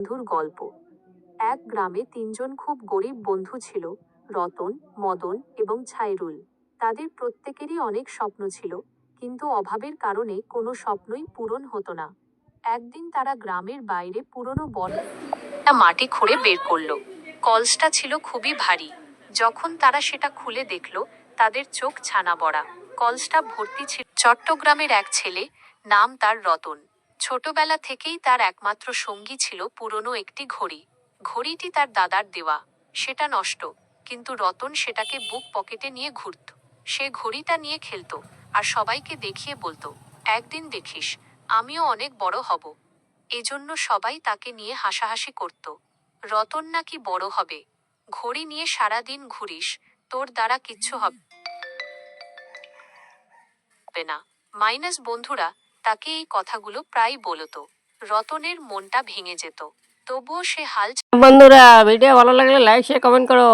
বন্ধুর গল্প। এক গ্রামে তিনজন খুব গরিব বন্ধু ছিল, রতন, মদন এবং ছাইরুল। তাদের প্রত্যেকেরই অনেক স্বপ্ন ছিল, কিন্তু অভাবের কারণে কোনো স্বপ্নই পূরণ হতো না। একদিন তারা গ্রামের বাইরে পুরনো বল মাটি খুঁড়ে বের করল। কলসটা ছিল খুবই ভারী। যখন তারা সেটা খুলে দেখল, তাদের চোখ ছানা বড়া। কলসটা ভর্তি ছিল। চট্টগ্রামের এক ছেলে, নাম তার রতন। ছোটবেলা থেকেই তার একমাত্র সঙ্গী ছিল পুরনো একটি ঘড়ি। ঘড়িটি তার দাদার দেওয়া। সেটা নষ্ট, কিন্তু রতন সেটাকে বুক পকেটে নিয়ে ঘুরত। সে ঘড়িটা নিয়ে খেলত আর সবাইকে দেখিয়ে বলতো, একদিন দেখিস, আমিও অনেক বড় হব। এজন্য সবাই তাকে নিয়ে হাসাহাসি করত। রতন নাকি বড় হবে? ঘড়ি নিয়ে সারাদিন ঘুরিস, তোর দ্বারা কিচ্ছু হবে না। মাইনাস বন্ধুরা তাকে এই কথাগুলো প্রায় বলতো। রতনের মনটা ভেঙে যেত। তবুও সে হাল বন্ধুরা ভিডিও ভালো লাগলে লাইক শেয়ার কমেন্ট করো।